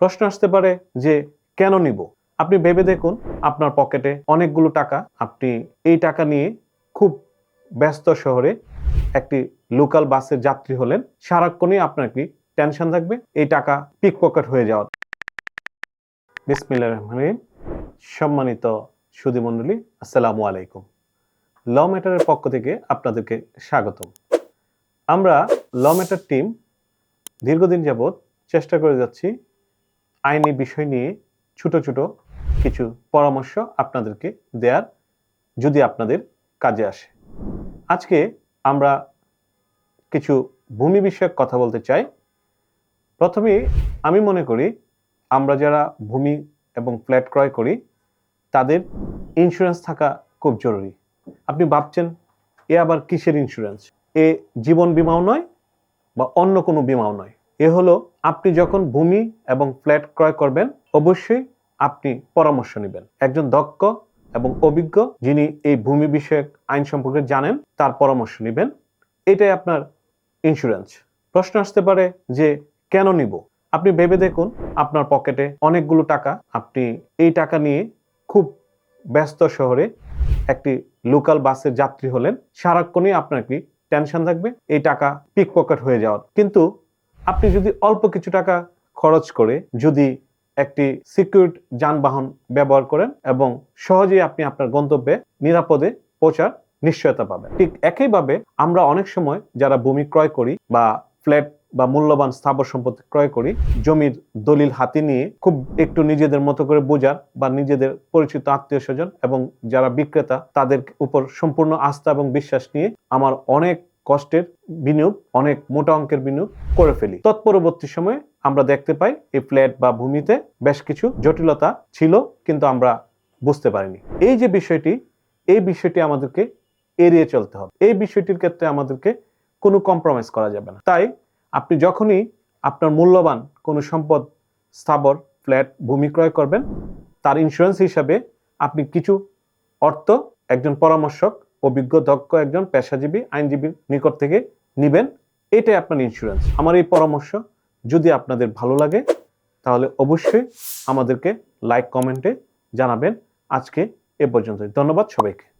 প্রশ্ন আসতে পারে যে কেন নিব? আপনি ভেবে দেখুন, আপনার পকেটে অনেকগুলো টাকা, আপনি এই টাকা নিয়ে খুব ব্যস্ত শহরে একটি লোকাল বাসের যাত্রী হলেন, সারাক্ষণই আপনার কি টেনশন থাকবে? এই টাকা পিক পকেট হয়ে যাওয়ার। বিসমিল্লাহির রহমানির রহিম। সম্মানিত সুধীমণ্ডলী আসসালামু আলাইকুম। ল ম্যাটারের পক্ষ থেকে আপনাদেরকে স্বাগতম। আমরা ল ম্যাটার টিম দীর্ঘদিন যাবৎ চেষ্টা করে যাচ্ছি আইনি বিষয় নিয়ে ছোট ছোট কিছু পরামর্শ আপনাদেরকে দেয়ার যদি আপনাদের কাজে আসে। আজকে আমরা কিছু ভূমি বিষয়ক কথা বলতে চাই। প্রথমে আমি মনে করি, আমরা যারা ভূমি এবং ফ্ল্যাট ক্রয় করি, তাদের ইন্স্যুরেন্স থাকা খুব জরুরি। আপনি ভাবছেন, এ আবার কিসের ইন্স্যুরেন্স এ জীবন বিমাও নয় বা অন্য কোনো বিমাও নয়। এ হলো আপনি যখন ভূমি এবং ফ্ল্যাট ক্রয় করবেন, অবশ্যই আপনি পরামর্শ নেবেন। একজন দক্ষ এবং অভিজ্ঞ যিনি এই ভূমি বিষয়ক আইন সম্পর্কে জানেন, তার পরামর্শ নেবেন। এটাই আপনার ইন্স্যুরেন্স প্রশ্ন আসতে পারে যে, কেন নিব? আপনি ভেবে দেখুন, আপনার পকেটে অনেকগুলো টাকা। আপনি এই টাকা নিয়ে খুব ব্যস্ত শহরে একটি লোকাল বাসের যাত্রী হলেন। সারাক্ষণই আপনার কি টেনশন থাকবে? এই টাকা পিক পকেট হয়ে যাওয়ার। কিন্তু আপনি যদি অল্প কিছু টাকা খরচ করে যদি একটি সিকিউরড যানবাহন ব্যবহার করেন এবং সহজেই আপনি আপনার গন্তব্যে নিরাপদে পৌঁছার নিশ্চয়তা পাবেন। ঠিক একইভাবে আমরা অনেক সময় যারা ভূমি ক্রয় করি বা ফ্ল্যাট বা মূল্যবান স্থাবর সম্পত্তি ক্রয় করি, জমির দলিল হাতে নিয়ে খুব একটু নিজেদের মতো করে বোঝার বা নিজেদের পরিচিত আত্মীয় স্বজন এবং যারা বিক্রেতা তাদের উপর সম্পূর্ণ আস্থা এবং বিশ্বাস নিয়ে আমার অনেক কষ্টের বিনিয়োগ, অনেক মোটা অঙ্কের বিনিয়োগ করে ফেলি। তৎপরবর্তী সময়ে আমরা দেখতে পাই এই ফ্ল্যাট বা ভূমিতে বেশ কিছু জটিলতা ছিল কিন্তু আমরা বুঝতে পারিনি। এই যে বিষয়টি, এই বিষয়টি আমাদেরকে এড়িয়ে চলতে হবে। এই বিষয়টির ক্ষেত্রে আমাদেরকে কোনো কম্প্রোমাইজ করা যাবে না। তাই আপনি যখনই আপনার মূল্যবান কোনো সম্পদ, স্থাবর, ফ্ল্যাট, ভূমি ক্রয় করবেন, তার ইন্স্যুরেন্স হিসাবে আপনি কিছু অর্থ, একজন পরামর্শক অভিজ্ঞ, দক্ষ একজন পেশাজীবী, আইনজীবীর নিকট থেকে নেবেন। এটাই আপনার ইন্স্যুরেন্স আমার এই পরামর্শ। যদি আপনাদের ভালো লাগে, তাহলে অবশ্যই আমাদেরকে লাইক কমেন্টে জানাবেন। আজকে এ পর্যন্তই। ধন্যবাদ সবাইকে।